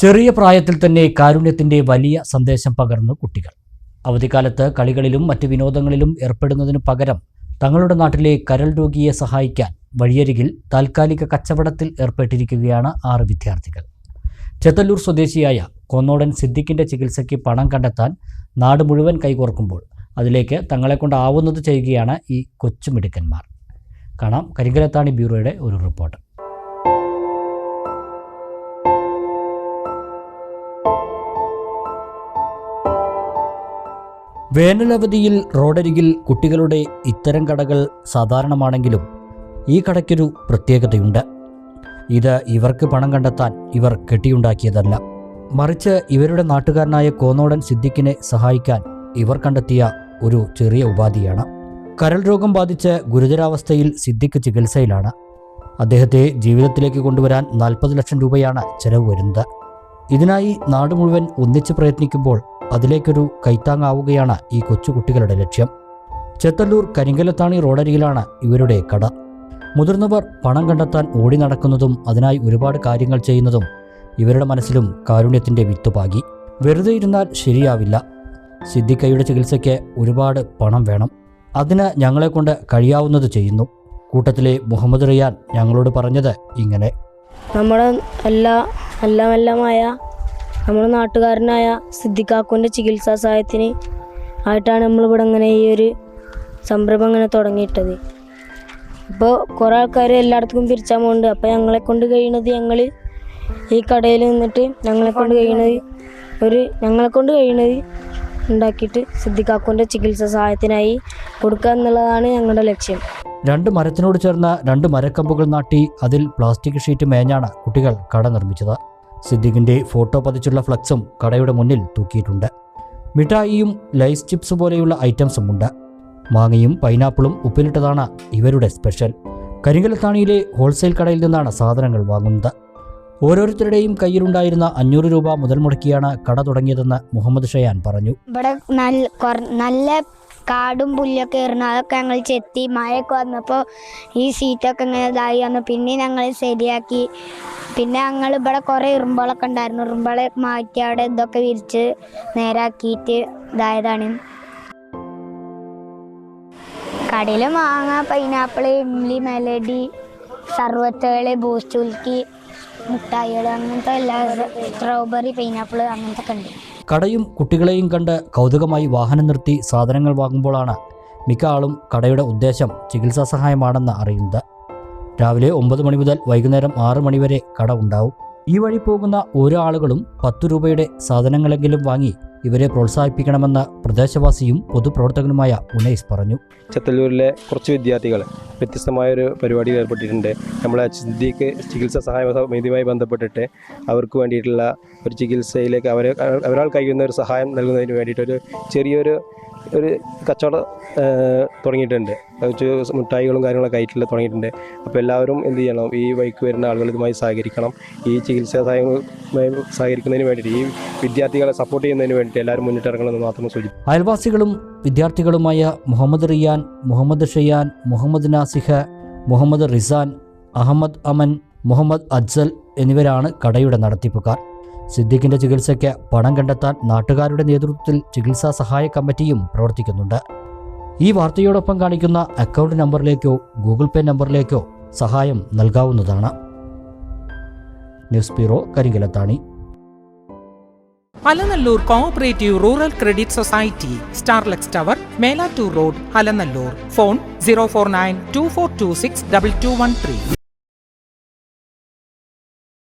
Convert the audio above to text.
ചെറിയ പ്രായത്തിൽ തന്നെ കാരുണ്യത്തിന്റെ വലിയ സന്ദേശം പകർന്നു കുട്ടികൾ. അവധിക്കാലത്ത് കളികളിലും മറ്റ് വിനോദങ്ങളിലും ഏർപ്പെടുന്നതിനു പകരം തങ്ങളുടെ നാട്ടിലെ കരൾ രോഗിയെ സഹായിക്കാൻ വഴിയരികിൽ താൽക്കാലിക കച്ചവടത്തിൽ ഏർപ്പെട്ടിരിക്കുകയാണ് ആറ് വിദ്യാർത്ഥികൾ. ചെത്തല്ലൂർ സ്വദേശിയായ കൊന്നോടൻ സിദ്ദിഖിന്റെ ചികിത്സയ്ക്ക് പണം കണ്ടെത്താൻ നാട് മുഴുവൻ കൈകോർക്കുമ്പോൾ അതിലേക്ക് തങ്ങളെക്കൊണ്ടാവുന്നത് ചെയ്യുകയാണ് ഈ കൊച്ചുമിടുക്കന്മാർ കാണാം കരിങ്കലത്താണി ബ്യൂറോയുടെ ഒരു റിപ്പോർട്ട്. വേനലവധിയിൽ റോഡരികിൽ കുട്ടികളുടെ ഇത്തരം കടകൾ സാധാരണമാണെങ്കിലും ഈ കടയ്ക്കൊരു പ്രത്യേകതയുണ്ട്. ഇത് ഇവർക്ക് പണം കണ്ടെത്താൻ ഇവർ കെട്ടിയുണ്ടാക്കിയതല്ല. മറിച്ച് ഇവരുടെ നാട്ടുകാരനായ കോന്നോടൻ സിദ്ദിഖിനെ സഹായിക്കാൻ ഇവർ കണ്ടെത്തിയ ഒരു ചെറിയ ഉപാധിയാണ്. കരൾ രോഗം ബാധിച്ച് ഗുരുതരാവസ്ഥയിൽ സിദ്ദിഖ് ചികിത്സയിലാണ്. അദ്ദേഹത്തെ ജീവിതത്തിലേക്ക് കൊണ്ടുവരാൻ നാൽപ്പത് ലക്ഷം രൂപയാണ് ചെലവ് വരുന്നത്. ഇതിനായി നാട് മുഴുവൻ ഒന്നിച്ച് പ്രയത്നിക്കുമ്പോൾ അതിലേക്കൊരു കൈത്താങ്ങാവുകയാണ് ഈ കൊച്ചുകുട്ടികളുടെ ലക്ഷ്യം. ചെത്തല്ലൂർ കരിങ്കലത്താണി റോഡരികിലാണ് ഇവരുടെ കട. മുതിർന്നവർ പണം കണ്ടെത്താൻ ഓടി നടക്കുന്നതും അതിനായി ഒരുപാട് കാര്യങ്ങൾ ചെയ്യുന്നതും ഇവരുടെ മനസ്സിലും കാരുണ്യത്തിന്റെ വിത്തുപാകി വെറുതെ ഇരുന്നാൽ ശരിയാവില്ല. സിദ്ദിഖയുടെ ചികിത്സയ്ക്ക് ഒരുപാട് പണം വേണം. അതിന് ഞങ്ങളെക്കൊണ്ട് കഴിയാവുന്നത് ചെയ്യുന്നു. കൂട്ടത്തിലെ മുഹമ്മദ് റിയാൻ ഞങ്ങളോട് പറഞ്ഞത് ഇങ്ങനെ. നമ്മുടെ എല്ലാ എല്ലാം എല്ലാമായ നമ്മുടെ നാട്ടുകാരനായ സിദ്ദിഖാക്കുവിന്റെ ചികിത്സാ സഹായത്തിന് ആയിട്ടാണ് നമ്മളിവിടെ ഇങ്ങനെ ഈ ഒരു സംരംഭം ഇങ്ങനെ തുടങ്ങിയിട്ടത്. ഇപ്പോൾ കുറേ ആൾക്കാർ എല്ലായിടത്തും പിരിച്ചാൽ പോകുന്നുണ്ട് അപ്പോൾ ഞങ്ങളെ കൊണ്ട് കഴിയണത് ഞങ്ങൾ ഈ കടയിൽ നിന്നിട്ട് ഞങ്ങളെ കൊണ്ട് കഴിയണത് ഒരു ഞങ്ങളെ കൊണ്ട് കഴിയണത് ഉണ്ടാക്കിയിട്ട് സിദ്ദിഖാക്കുവിന്റെ ചികിത്സാ സഹായത്തിനായി കൊടുക്കുക എന്നുള്ളതാണ് ഞങ്ങളുടെ ലക്ഷ്യം. രണ്ട് മരത്തിനോട് ചേർന്ന രണ്ട് മരക്കമ്പുകൾ നാട്ടി അതിൽ പ്ലാസ്റ്റിക് ഷീറ്റ് മേഞ്ഞാണ് കുട്ടികൾ കട നിർമ്മിച്ചത്. സിദ്ദിഖിന്റെ ഫോട്ടോ പതിച്ചുള്ള ഫ്ലക്സും കടയുടെ മുന്നിൽ തൂക്കിയിട്ടുണ്ട്. മിഠായിയും ലൈസ് ചിപ്സ് പോലെയുള്ള ഐറ്റംസും ഉണ്ട്. മാങ്ങയും പൈനാപ്പിളും ഉപ്പിലിട്ടതാണ് ഇവരുടെ സ്പെഷ്യൽ. കരിങ്കലത്താണിയിലെ ഹോൾസെയിൽ കടയിൽ നിന്നാണ് സാധനങ്ങൾ വാങ്ങുന്നത്. ഓരോരുത്തരുടെയും കയ്യിലുണ്ടായിരുന്ന അഞ്ഞൂറ് രൂപ മുതൽ മുടക്കിയാണ് കട തുടങ്ങിയതെന്ന് മുഹമ്മദ് ഷയാൻ പറഞ്ഞു. ഇവിടെ നല്ല കാടും പുല്ലൊക്കെ ഇറന്നു അതൊക്കെ ഞങ്ങൾ ചെത്തി മഴയൊക്കെ വന്നപ്പോൾ ഈ സീറ്റൊക്കെ ഇങ്ങനെ ഇതായി വന്നു. പിന്നെ ഞങ്ങൾ ശരിയാക്കി. പിന്നെ ഞങ്ങൾ ഇവിടെ കുറേ ഇറുമ്പുകളൊക്കെ ഉണ്ടായിരുന്നു. ഇറുമ്പുകളെ മാറ്റി അവിടെ ഇതൊക്കെ വിരിച്ച് നേരാക്കിയിട്ട് ഇതായതാണ്. കടയിൽ മാങ്ങ പൈനാപ്പിൾ ഇംലി മെലഡി സർവത്തുകൾ ബൂസ്റ്റ് ഉൽക്കി മുട്ടായികൾ അങ്ങനത്തെ എല്ലാ സ്ട്രോബെറി പൈനാപ്പിൾ അങ്ങനത്തെ ഉണ്ട്. കടയും കുട്ടികളെയും കണ്ട് കൗതുകമായി വാഹനം നിർത്തി സാധനങ്ങൾ വാങ്ങുമ്പോഴാണ് മിക്ക ആളും കടയുടെ ഉദ്ദേശം ചികിത്സാ സഹായമാണെന്ന് അറിയുന്നത്. രാവിലെ ഒമ്പത് മണി മുതൽ വൈകുന്നേരം ആറ് മണി വരെ കട ഉണ്ടാവും. ഈ വഴി പോകുന്ന ഓരോ ആളുകളും പത്ത് രൂപയുടെ സാധനങ്ങളെങ്കിലും വാങ്ങി ഇവരെ പ്രോത്സാഹിപ്പിക്കണമെന്ന് പ്രദേശവാസിയും പൊതുപ്രവർത്തകനുമായ ഉനൈസ് പറഞ്ഞു. ചത്തല്ലൂരിലെ കുറച്ച് വിദ്യാർത്ഥികൾ വ്യത്യസ്തമായൊരു പരിപാടിയിൽ ഏർപ്പെട്ടിട്ടുണ്ട്. നമ്മളെ ചിന്തിക്ക് ചികിത്സാ സഹായ സമിതിയുമായി ബന്ധപ്പെട്ടിട്ട് അവർക്ക് വേണ്ടിയിട്ടുള്ള ഒരു ചികിത്സയിലേക്ക് അവരെ അവരാൾ കഴിയുന്ന ഒരു സഹായം നൽകുന്നതിന് വേണ്ടിയിട്ടൊരു ചെറിയൊരു ഒരു കച്ചവടം തുടങ്ങിയിട്ടുണ്ട്. മിഠായികളും കാര്യങ്ങളൊക്കെ ആയിട്ടുള്ള തുടങ്ങിയിട്ടുണ്ട്. അപ്പോൾ എല്ലാവരും എന്ത് ചെയ്യണം? ഈ വഴിക്ക് വരുന്ന ആളുകൾ ഇതുമായി സഹകരിക്കണം. ഈ ചികിത്സാ സഹായങ്ങളുമായി സഹകരിക്കുന്നതിന് വേണ്ടിയിട്ട് ഈ വിദ്യാർത്ഥികളെ സപ്പോർട്ട് ചെയ്യുന്നതിന് വേണ്ടിയിട്ട് എല്ലാവരും മുന്നിട്ടിറങ്ങണമെന്ന് മാത്രം സൂചിപ്പിക്കും അയൽവാസികളും വിദ്യാർത്ഥികളുമായ മുഹമ്മദ് റിയാൻ മുഹമ്മദ് ഷെയ്യാൻ മുഹമ്മദ് നാസിഹ മുഹമ്മദ് റിസാൻ അഹമ്മദ് അമൻ മുഹമ്മദ് അജ്സൽ എന്നിവരാണ് കടയുടെ നടത്തിപ്പുകാർ. സിദ്ദിഖിന്റെ ചികിത്സയ്ക്ക് പണം കണ്ടെത്താൻ നാട്ടുകാരുടെ നേതൃത്വത്തിൽ ചികിത്സാ സഹായ കമ്മിറ്റിയും പ്രവർത്തിക്കുന്നുണ്ട്. ഈ വാർത്തയോടൊപ്പം കാണിക്കുന്ന അക്കൗണ്ട് നമ്പറിലേക്കോ ഗൂഗിൾ പേ നമ്പറിലേക്കോ സഹായം നൽകാവുന്നതാണ്. News bureau Karinkallathani. Alanallur cooperative rural credit society Starlex tower Melattur road Alanallur phone zero four nine two four two six double two one three.